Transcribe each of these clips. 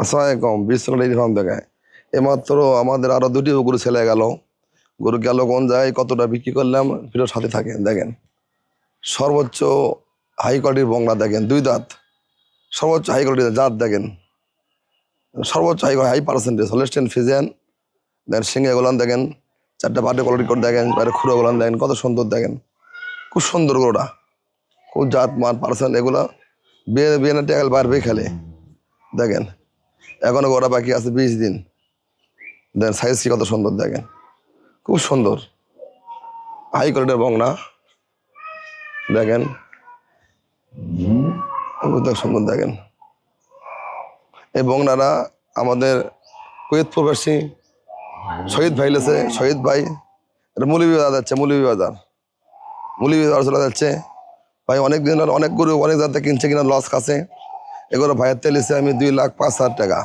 আসসালামাইকুম Biswanath dairy farm থেকে এইমাত্র আমাদের আরও দুটি গরু ছেলে গেল। গরু গেল কোন যায় কতটা বিক্রি করলাম ফিরোর সাথে থাকে দেখেন। সর্বোচ্চ হাই কোয়ালিটির বংলা দেখেন, দুই দাঁত। সর্বোচ্চ হাই কোয়ালিটির জাত দেখেন। সর্বোচ্চ high high percentage Holstein Friesian দেখেন সিঙ্গে গোলান দেখেন, চারটা পাটে কোয়ালিটি করে দেখেন, বাইরে খুঁড়ো গোলান দেখেন, কত সুন্দর দেখেন। খুব সুন্দর গরুটা। খুব জাত মান পার্সেন্ট এগুলো, বিয়ে বিয়ে না, টেকাল, বাড়বে খেলে। দেখেন। এখনও গোড়া বাকি আছে বিশ দিন। দেখেন সাইজটি কত সুন্দর দেখেন। খুব সুন্দর। হাই কোয়ালিটির বংনা দেখেন। সুন্দর দেখেন। এই বংনারা আমাদের কুয়েত প্রবাসী, শহীদ ভাই লেছে, শহীদ ভাই। এটা মুলিবি বাজার যাচ্ছে, মুলিবি বাজার। মুলিবি বাজার চলে যাচ্ছে। ভাই অনেক দিন অনেক গরু অনেক জায়গাতে কিনছে কিনা লস খাচ্ছে। এগুলো ভাইয়ের তেল আমি দুই লাখ পাঁচ হাজার টাকা।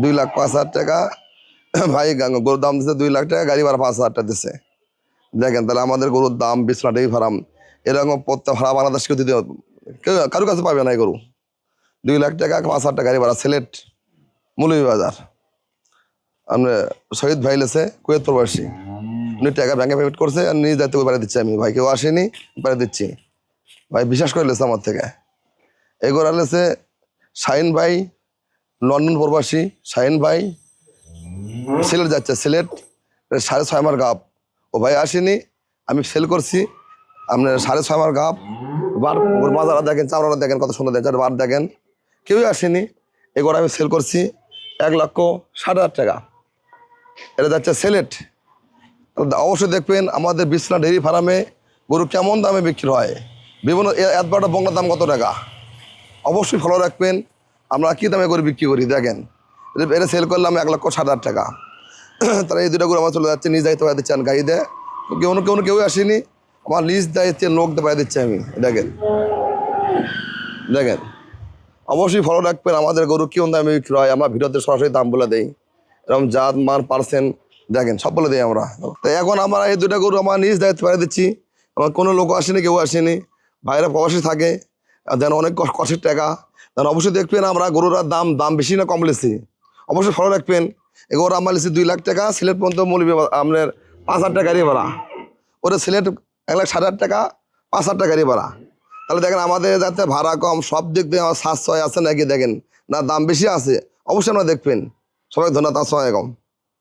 দুই লাখ পাঁচ হাজার টাকা। ভাই গরুর দাম দিচ্ছে দুই লাখ টাকা, গাড়ি ভাড়া পাঁচ হাজার টাকা দিচ্ছে দেখেন তাহলে আমাদের গরুর দাম বিশ্বনাথ ডেইরি ফার্ম, এরকম প্রত্যেক ভাড়া বাংলাদেশ কেউ দিতে কারোর কাছে পাবে না এই গরু। দুই লাখ টাকা, পাঁচ হাজার টাকা গাড়ি ভাড়া, সিলেট মুলবি বাজার আমরা শহীদ ভাই লেছে, কুয়েত প্রবাসী। উনি টাকা ব্যাংকে পেমেন্ট করছে, আর নিজ দায়িত্ব করে বাড়ি দিচ্ছি আমি। ভাই, কেউ আসেনি বাড়ি দিচ্ছি। ভাই, বিশ্বাস করে লেছে আমার থেকে। এগোরা লেছে শাহিন ভাই লন্ডন প্রবাসী, শাহিন ভাই, সিলেট যাচ্ছে, সিলেট, সাড়ে ছয় মার গাপ ও ভাই আসেনি, আমি সেল করছি, আপনার সাড়ে ছয় মার গাপ বার ওর মাজারা দেখেন চামড়া দেখেন, কত সুন্দর দেখেন, বার দেখেন। কেউই আসেনি এগুলো আমি সেল করছি এক লক্ষ ষাট হাজার টাকা। এটা যাচ্ছে সিলেট। অবশ্যই দেখবেন, আমাদের বিশ্বনাথ ডেয়ারি ফার্মে গরু কেমন দামে বিক্রি হয়? বিভিন্ন এত বড় বংলার দাম কত টাকা? অবশ্যই ফলো রাখবেন। আমরা কী দামে গরু বিক্রি করি? দেখেন এটা- সেল করলাম এক লক্ষ ষাট হাজার টাকা। তাহলে এই দুটো গরু আমার চলে যাচ্ছে, নিজ দায়িত্ব পাই দিচ্ছেন গাড়িতে কেউ কেউ কেউ আসেনি। আমার নিজ দায়িত্বে লোক পাই দিচ্ছি আমি, দেখেন। দেখেন, অবশ্যই ফলো রাখবেন, আমাদের গরু কেমন দামে বিক্রি হয়, আমরা ভিডিওতে সরাসরি দাম বলে দেই। এরকম জাত, মান পার্সেন্ট দেখেন, সব বলে দিই আমরা। তো এখন আমরা এই দুটা গরু আমার নিজ দায়িত্ব পাই দিচ্ছি। আমার কোনো লোক আসেনি, কেউ আসেনি। ভাইরা প্রবাসী থাকে। যেন অনেক কষ্ট- কষ্টের টাকা। যেন অবশ্যই দেখবেন আমরা গরুর দাম দাম বেশি না কম লেছি অবশ্যই ফলো রাখবেন। এগুলো আমার লিখছি দুই লাখ টাকা সিলেট পর্যন্ত মূল্য আপনার পাঁচ হাজার টাকা ভাড়া। ওটা সিলেট এক লাখ ষাট হাজার টাকা, পাঁচ হাজার টাকা ভাড়া। তাহলে দেখেন আমাদের যাতে ভাড়া কম, সব দিক দিয়ে আমার সাশ্রয় আছে নাকি দেখেন? না, দাম বেশি আছে, অবশ্যই আপনারা দেখবেন। সবাই ধন্যবাদ আসসালামাইকুম